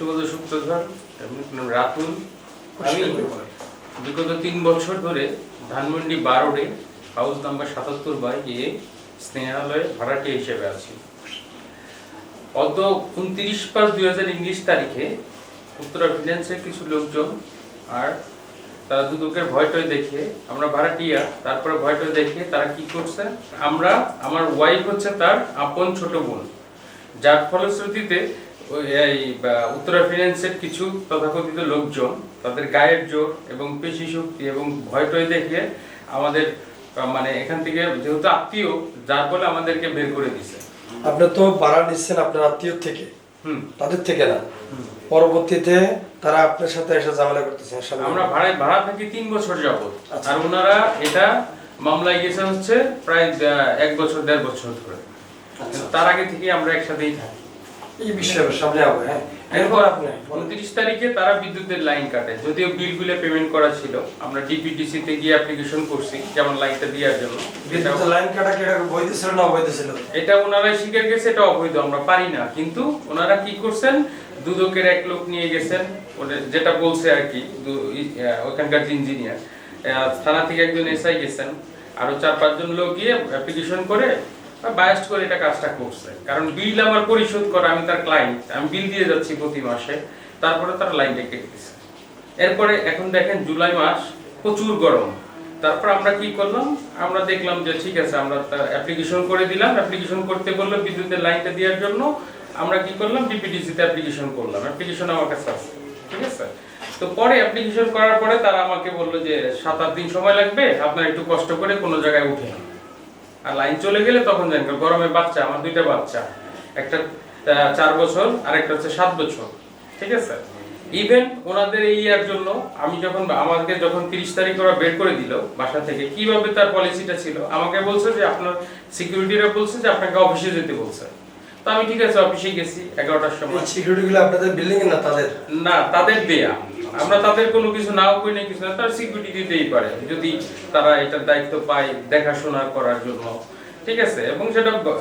কৃষ্ণপদ এবং রাতুল। আমি বিগত তিন বছর ধরে ধানমন্ডি বারোডে হাউস নাম্বার সাতাত্তর বাই এ স্নেহালয়ে ভাড়াটে হিসেবে আছি। অত উনত্রিশ পাঁচ দুই হাজার ইংলিশ তারিখে উত্তরা ভিলেন্সের কিছু লোকজন আর তারা দুদকের ভয়টয় দেখে আমরা ভাড়াটিয়া তারপরে ভয়টয় দেখে তারা কি করছে? আমরা আমার ওয়াইফ হচ্ছে তার আপন ছোট বোন। যার ফলশ্রুতিতে এই উত্তরা ফিন্যান্সের কিছু তথাকথিত লোকজন তাদের গায়ের জোর এবং পেশি শক্তি এবং ভয়টয় দেখিয়ে আমাদের মানে এখান থেকে যেহেতু আত্মীয় যার ফলে আমাদেরকে বের করে দিছে। আপনি তো ভাড়া নিচ্ছেন আপনার আত্মীয় থেকে? হুম। তাদের থেকে না? পরবর্তীতে তারা আপনার সাথে এসে ঝামেলা করতেছে আমরা ভাড়ায় ভাড়া থাকি তিন বছর যাবত আচ্ছা। আর ওনারা এটা মামলায় গেছে হচ্ছে প্রায় এক বছর দেড় বছর ধরে। আচ্ছা। তার আগে থেকে আমরা একসাথেই থাকি। এই বিষয়ে সামনে হ্যাঁ। এরপর আপনি উনত্রিশ তারিখে তারা বিদ্যুতের লাইন কাটে। যদিও বিলগুলো পেমেন্ট করা ছিল আমরা ডিপিডিসি তে গিয়ে অ্যাপ্লিকেশন করছি যেমন লাইনটা দেওয়ার জন্য। বিদ্যুতের লাইন কাটা কি এটা বৈধ ছিল না অবৈধ ছিল? এটা ওনারা স্বীকার গেছে এটা অবৈধ আমরা পারি না। কিন্তু ওনারা কি করছেন? দুদকের এক লোক নিয়ে গেছেন যেটা বলছে আর কি ওখানকার ইঞ্জিনিয়ার থানা থেকে একজন এসআই গেছেন আরও চার পাঁচজন লোক গিয়ে অ্যাপ্লিকেশন করে বায়াস্ট করে এটা কাজটা করছে। কারণ বিল আমার পরিশোধ করা, আমি তার ক্লায়েন্ট আমি বিল দিয়ে যাচ্ছি প্রতি মাসে, তারপরে তারা লাইনটা কেটে দিচ্ছে এরপরে এখন দেখেন জুলাই মাস, প্রচুর গরম। তারপর আমরা কি করলাম? আমরা দেখলাম যে ঠিক আছে, আমরা তার অ্যাপ্লিকেশন করে দিলাম। অ্যাপ্লিকেশন করতে বলল বিদ্যুতের লাইনটা দেওয়ার জন্য। আমরা কি করলাম? ডিপিডিসি তে অ্যাপ্লিকেশন করলাম। অ্যাপ্লিকেশন আমার কাছে আছে, ঠিক আছে? তো পরে অ্যাপ্লিকেশন করার পরে তারা আমাকে বলল যে সাত আট দিন সময় লাগবে, আপনার একটু কষ্ট করে কোনো জায়গায় উঠে যান। আর লাইন চলে গেলে তখন জানেন গরমে বাচ্চা আমার দুইটা বাচ্চা। একটা চার বছর আর একটা হচ্ছে সাত বছর। ঠিক আছে? ইভেন ওনাদের এই ইয়ার জন্য আমি যখন আমাকে যখন তিরিশ তারিখ ওরা বের করে দিল বাসা থেকে কীভাবে তার পলিসিটা ছিল? আমাকে বলছে যে আপনার সিকিউরিটিরা বলছে যে আপনাকে অফিসে যেতে বলছে। তো আমি ঠিক আছে অফিসে গেছি এগারোটার সময়। এই সিকিউরিটি গুলো আপনাদের বিল্ডিং না তাদের? না তাদের দেয়া। আমরা তাদের কোনো কিছু নাও করি না কিছু না, তারা সিকিউরিটি দিতেই পারে। যদি তারা এটার দায়িত্ব পায় দেখাশোনা করার জন্য। ঠিক আছে? এবং সেটা ব-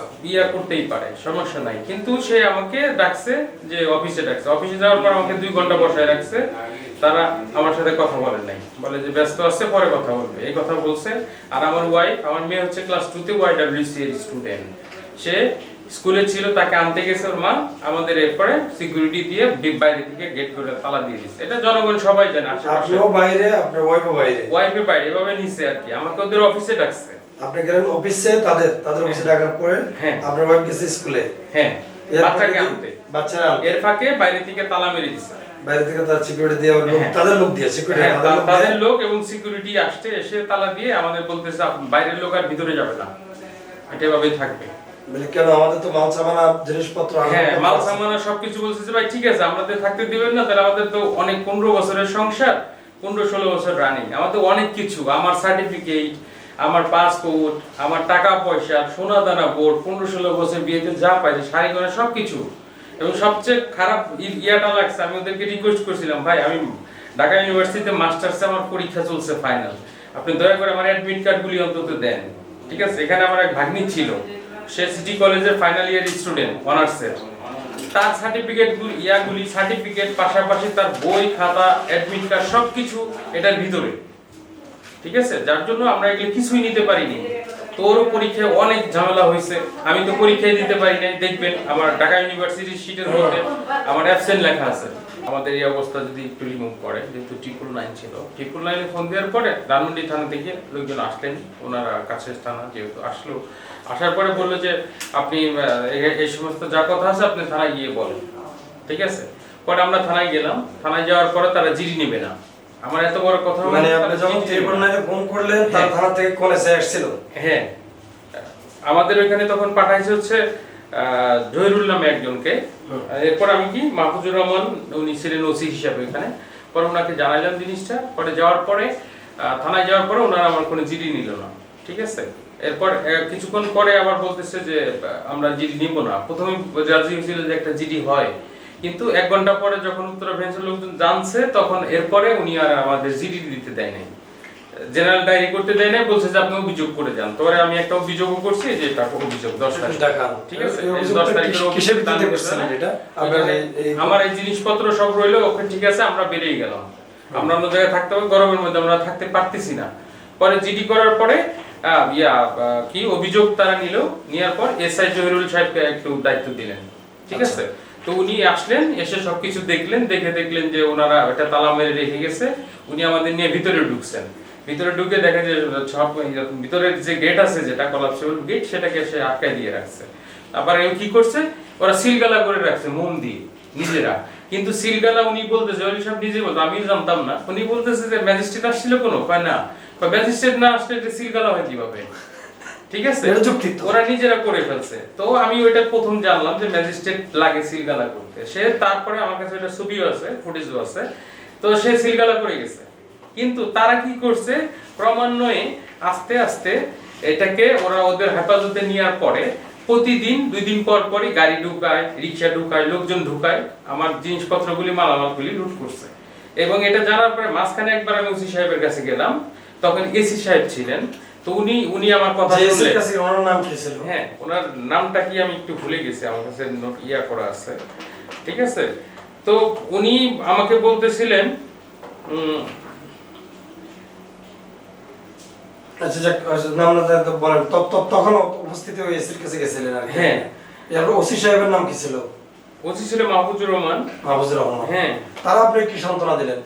করতেই পারে, সমস্যা নাই। কিন্তু সে আমাকে ডাকছে যে অফিসে ডাকছে। অফিসে যাওয়ার পর আমাকে দুই ঘণ্টা বসায় রাখছে। তারা আমার সাথে কথা বলে নাই। বলে যে, ব্যস্ত আছে, পরে কথা বলবে। এই কথা বলছে। আর আমার ওয়াইফ আমার মেয়ে হচ্ছে ক্লাস টুতে ওয়াইডাব্লিউসি এর স্টুডেন্ট সে স্কুলে ছিল তাকে আনতে গেছে ওর মা। আমাদের এরপরে সিকিউরিটি দিয়ে বাইরে থেকে গেট করে তালা দিয়ে দিচ্ছে এটা জনগণ সবাই জানে আপনিও বাইরে আপনার ওয়াইফও বাইরে। ওয়াইফে বাইরে এভাবে নিছে আর কি। আমাকে ওদের অফিসে ডাকছে। আপনি গেলেন অফিসে তাদের তাদের অফিসে ডাকার পরে হ্যাঁ। আপনার ওয়াইফ গেছে স্কুলে। হ্যাঁ। বাচ্চাকে আনতে। বাচ্চারা আনতে। এর ফাঁকে বাইরে থেকে তালা মেরে দিছে। বাইরে থেকে তার সিকিউরিটি দিয়ে লোক হ্যাঁ। তাদের লোক দিয়ে সিকিউরিটি হ্যাঁ, তাদের লোক এবং সিকিউরিটি আসছে এসে তালা দিয়ে আমাদের বলতেছে বাইরের লোক আর ভিতরে যাবে না। এটা এভাবেই থাকবে। বলে কেন? আমাদের তো মাল সামানা জিনিসপত্র হ্যাঁ মাল সামানা সবকিছু বলছে ভাই ঠিক আছে আমাদের থাকতে দিবেন না তাহলে আমাদের তো অনেক পনেরো বছরের সংসার পনেরো ষোলো বছর রানিং আমাদের অনেক কিছু আমার সার্টিফিকেট আমার পাসপোর্ট আমার টাকা পয়সা সোনা দানা বোর্ড পনেরো ষোলো বছর বিয়েতে যা পাইছে শাড়ি গয়না সব কিছু এবং সবচেয়ে খারাপ ইয়াটা লাগছে আমি ওদেরকে রিকোয়েস্ট করছিলাম ভাই আমি ঢাকা ইউনিভার্সিটিতে মাস্টার্সে আমার পরীক্ষা চলছে ফাইনাল আপনি দয়া করে আমার অ্যাডমিট কার্ডগুলি অন্তত দেন। ঠিক আছে? এখানে আমার এক ভাগ্নি ছিল। সে সিটি কলেজের ফাইনাল ইয়ার স্টুডেন্ট অনার্সের তার সার্টিফিকেট ইয়াগুলি সার্টিফিকেট পাশাপাশি তার বই, খাতা অ্যাডমিট কার্ড সবকিছু এটার ভিতরে। ঠিক আছে? যার জন্য আমরা এগুলো কিছুই নিতে পারিনি। তোরও পরীক্ষায় অনেক ঝামেলা হয়েছে। আমি তো পরীক্ষায় দিতে পারি নাই। দেখবেন আমার ঢাকা ইউনিভার্সিটির সিটের মধ্যে আমার অ্যাবসেন্ট লেখা আছে। আমাদের এই অবস্থা যদি একটু রিমুভ করে, যেহেতু ট্রিপল নাইন ছিল। ট্রিপল নাইনে ফোন দেওয়ার পরে ধানমন্ডি থানা থেকে লোকজন আসলেন। ওনারা কাছের থানা যেহেতু আসলো। আসার পরে বলল যে, আপনি এই- সমস্ত যা কথা আছে আপনি থানায় গিয়ে বলেন। ঠিক আছে? পরে আমরা থানায় গেলাম। থানায় যাওয়ার পরে তারা জিডি নেবে না। আমার এত বড় কথা মানে আপনি যখন। নাইনে ফোন করলেন তার হ্যাঁ। থানা থেকে কল এসে আসছিল হ্যাঁ। আমাদের ওইখানে তখন পাঠাইছে হচ্ছে জহিরুল নামে একজনকে। এরপর আমি কি মাহফুজুর রহমান উনি ছিলেন ওসি হিসাবে ওইখানে। পরে ওনাকে জানাইলাম জিনিসটা। পরে যাওয়ার পরে থানায় যাওয়ার পরে ওনারা আমার কোনো জিডি নিল না। ঠিক আছে? এরপর কিছুক্ষণ পরে আবার বলতেছে যে আমরা জিডি নিব না। প্রথমে রাজি হয়েছিল যে একটা জিডি হয়। কিন্তু এক ঘণ্টা পরে যখন উত্তরা ভেন্সের লোকজন জানছে তখন এরপরে উনি আর আমাদের জিডি দিতে দেয় নাই। জেনারেল ডায়েরি করতে দেয় না বলছে যে আপনি অভিযোগ করে যান। তোরে আমি একটা অভিযোগও করছি যে এটা অভিযোগ দশ তারিখ ঠিক আছে? দশ তারিখের আমার এই জিনিসপত্র সব রইল ওখানে ঠিক আছে আমরা বেরিয়ে গেলাম। আমরা অন্য জায়গায় থাকতে হবে গরমের মধ্যে আমরা থাকতে পারতেছি না। পরে জিডি করার পরে ইয়া কি অভিযোগ তারা নিল নেওয়ার পর এসআই জহিরুল সাহেবকে একটু দায়িত্ব দিলেন। ঠিক আছে? তো উনি আসলেন, এসে সবকিছু দেখলেন, দেখে দেখলেন যে ওনারা ওটা তালা মেরে রেখে গেছে। উনি আমাদের নিয়ে ভিতরে ঢুকছেন। ভিতরে ঢুকে দেখে যে সব ভিতরের যে গেট আছে যেটা কলাপসিবল গেট সেটাকে সে আটকায় দিয়ে রাখছে। আবার কি করছে? ওরা সিলগালা করে রাখছে মোম দিয়ে, নিজেরা। কিন্তু সিলগালা উনি বলতে, জয়লি সাহেব নিজে বলতো, আমি জানতাম না। উনি বলতেছে যে ম্যাজিস্ট্রেট আসছিল কোনো? কয় না। ম্যাজিস্ট্রেট না আসলে এটা সিলগালা হয় কীভাবে? ঠিক আছে? এটা যুক্তি ওরা নিজেরা করে ফেলছে। তো আমি ওইটা প্রথম জানলাম যে ম্যাজিস্ট্রেট লাগে সিলগালা করতে। সে তারপরে আমার কাছে ওটা ছবিও আছে ফুটেজও আছে। তো সে সিলগালা করে গেছে। কিন্তু তারা কি করছে? ক্রমান্বয়ে আস্তে আস্তে এটাকে ওরা ওদের হেফাজতে নেওয়ার পরে প্রতিদিন দুই দিন পর পরই গাড়ি ঢুকায় রিক্সা ঢুকায় লোকজন ঢুকায় আমার জিনিসপত্রগুলি মালামালগুলি লুট করছে। এবং এটা জানার পরে মাঝখানে একবার আমি ওসি সাহেবের কাছে গেলাম। তখন এসি সাহেব ছিলেন। তো উনি উনি আমার কথা শুনলেন। কাছে ওনার নাম কি ছিল? হ্যাঁ ওনার নামটা কি আমি একটু ভুলে গেছি আমার কাছে নোট ইয়া করা আছে। ঠিক আছে? তো উনি আমাকে বলতেছিলেন আচ্ছা যাক আচ্ছা, নাম না বলেন। তখন উপস্থিত ওই এসির কাছে গেছিলেন আর হ্যাঁ। এরপর ওসি সাহেবের নাম কি ছিল? ওসি ছিল মাহফুজুর রহমান। মাহফুজুর রহমান। হ্যাঁ। তারা আপনি কি সান্ত্বনা দিলেন?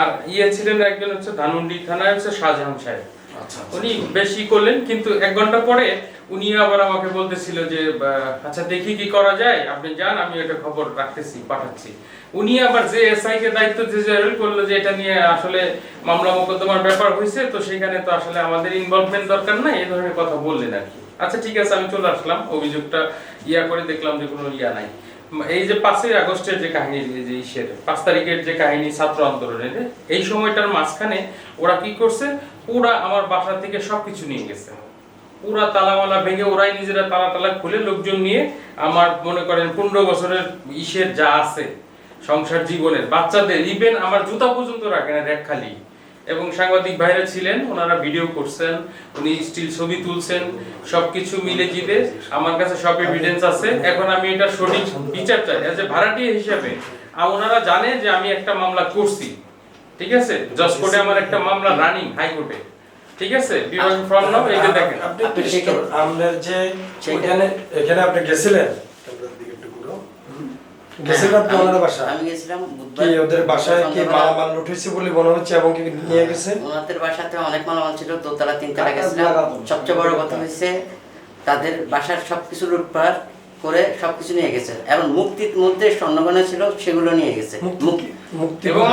আর ইয়ে ছিলেন একজন হচ্ছে ধানমন্ডি থানায় হচ্ছে শাহজাহান সাহেব। আচ্ছা উনি বেশি করলেন কিন্তু এক ঘণ্টা পরে উনি আবার আমাকে বলতেছিল যে আচ্ছা দেখি কি করা যায়। আপনি যান আমি এটা খবর রাখতেছি পাঠাচ্ছি। উনি আবার যে এসআই কে দায়িত্ব জেনারেল করল যে এটা নিয়ে আসলে মামলা মোকদ্দমার ব্যাপার হয়েছে তো সেখানে তো আসলে আমাদের ইনভলভমেন্ট দরকার নাই। এই ধরনের কথা বললেন আর কি। আচ্ছা ঠিক আছে আমি চলে আসলাম। অভিযোগটা ইয়া করে দেখলাম যে কোনো ইয়া নাই। এই যে পাঁচই আগস্টের যে কাহিনী যে ইসের পাঁচ তারিখের যে কাহিনী ছাত্র আন্দোলনের, এই সময়টার মাঝখানে ওরা কি করছে? পুরা আমার বাসা থেকে সব কিছু নিয়ে গেছে। পুরা তালামালা ভেঙে ওরাই নিজেরা তালা তালা খুলে লোকজন নিয়ে আমার মনে করেন পনেরো বছরের ইসের যা আছে, সংসার জীবনের, বাচ্চাদের ইভেন আমার জুতা পর্যন্ত রাখে না রেখ খালি। এবং সাংবাদিক ভাইরা ছিলেন ওনারা ভিডিও করছেন উনি স্টিল ছবি তুলছেন সবকিছু মিলে জিতে আমার কাছে সব এভিডেন্স আছে। এখন আমি এটা সঠিক বিচার চাই এজ এ ভাড়াটিয়া হিসাবে। আর ওনারা জানে যে আমি একটা মামলা করছি ঠিক আছে? জজ কোর্টে আমার একটা মামলা রানিং হাইকোর্টে ঠিক আছে? বিভাগ ফর্ম নাও এই যে দেখেন। আপনি আমাদের যে সেখানে- ওখানে এখানে আপনি গেছিলেন গেছিলেন আপনি ওনাদের বাসা আমি গেছিলাম কি ওদের বাসায় কি সন্ধ্যাবেলা- মালামাল লুটেছে বলে মনে হচ্ছে এবং কি নিয়ে গেছে? ওনাদের বাসাতে অনেক মালামাল ছিল দোতলা তিনতলা গেছিলাম। সবচেয়ে বড় কথা হয়েছে তাদের বাসার সবকিছু লুটপাট করে সবকিছু নিয়ে গেছে। এবং মুক্তির মধ্যে স্বর্ণগয়না ছিল সেগুলো নিয়ে গেছে।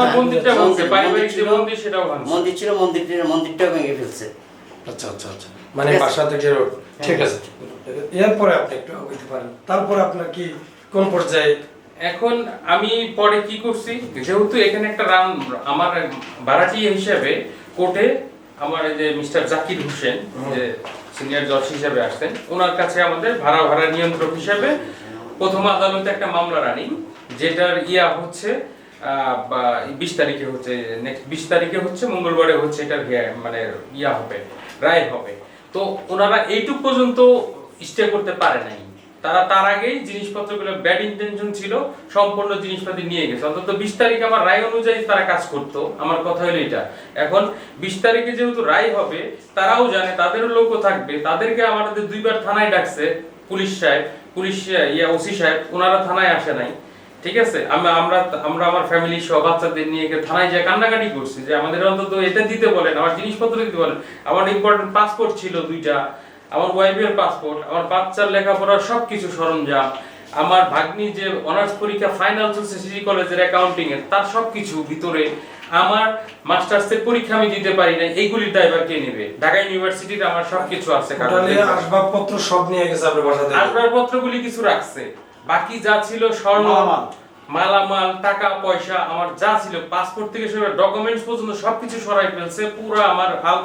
হ্যাঁ, মন্দির- মন্দির ছিল- মন্দির সেটাও ভাঙছে। মন্দির ছিল মন্দিরটির মন্দিরটাও ভেঙে ফেলছে। আচ্ছা আচ্ছা আচ্ছা। মানে ঠিক বাসা থেকে ঠিক আছে। এরপরে আপনি একটু আগাইতে পারেন। তারপরে আপনার কি কোন পর্যায়ে এখন আমি পরে কি করছি যেহেতু এখানে একটা রান আমার ভাড়াটি হিসেবে কোর্টে আমার যে মিস্টার জাকির হোসেন যে সিনিয়র জজ হিসেবে আসছেন ওনার কাছে আমাদের ভাড়া ভাড়া নিয়ন্ত্রক হিসেবে প্রথম আদালতে একটা মামলা রানিং যেটার ইয়া হচ্ছে বিশ তারিখে হচ্ছে নেক্সট বিশ তারিখে হচ্ছে মঙ্গলবারে হচ্ছে এটার মানে ইয়া হবে রায় হবে। তো ওনারা এইটুক পর্যন্ত স্টে করতে পারে নাই। তারা তার আগেই জিনিসপত্রগুলো ব্যাড ইন্টেনশন ছিল, সম্পূর্ণ জিনিসপাতি নিয়ে গেছে। অন্তত বিশ তারিখ আমার রায় অনুযায়ী তারা কাজ করতো, আমার কথা হলো এটা। এখন বিশ তারিখে যেহেতু রায় হবে, তারাও জানে, তাদেরও লোকও থাকবে, তাদেরকে আমাদের দুইবার থানায় ডাকছে পুলিশ সাহেব, পুলিশ ইয়া ওসি সাহেব, ওনারা থানায় আসে নাই। ঠিক আছে? আমরা আমরা আমরা আমার ফ্যামিলি সহ বাচ্চাদের নিয়ে গিয়ে থানায় যে কান্নাকাটি করছি যে আমাদের অন্তত এটা দিতে বলেন, আমার জিনিসপত্র দিতে বলেন। আমার ইম্পর্টেন্ট পাসপোর্ট ছিল দুইটা। আমার ওয়াইফের পাসপোর্ট আমার বাচ্চার লেখাপড়ার সবকিছু সরঞ্জাম আমার ভাগ্নি যে অনার্স পরীক্ষা ফাইনাল চলছে সিটি কলেজের অ্যাকাউন্টিং এর তার সবকিছু ভিতরে আমার মাস্টার্সের পরীক্ষা আমি দিতে পারি না এইগুলির ড্রাইভার কে নেবে? ঢাকা ইউনিভার্সিটিতে আমার সবকিছু আছে টোটালি আসবাবপত্র সব নিয়ে গেছে আপনার বাসা থেকে? আসবাবপত্রগুলি কিছু রাখছে। বাকি যা ছিল স্বর্ণ মালামাল। টাকা পয়সা আমার যা ছিল পাসপোর্ট থেকে শুরু ডকুমেন্টস পর্যন্ত সবকিছু সরাই ফেলছে পুরো আমার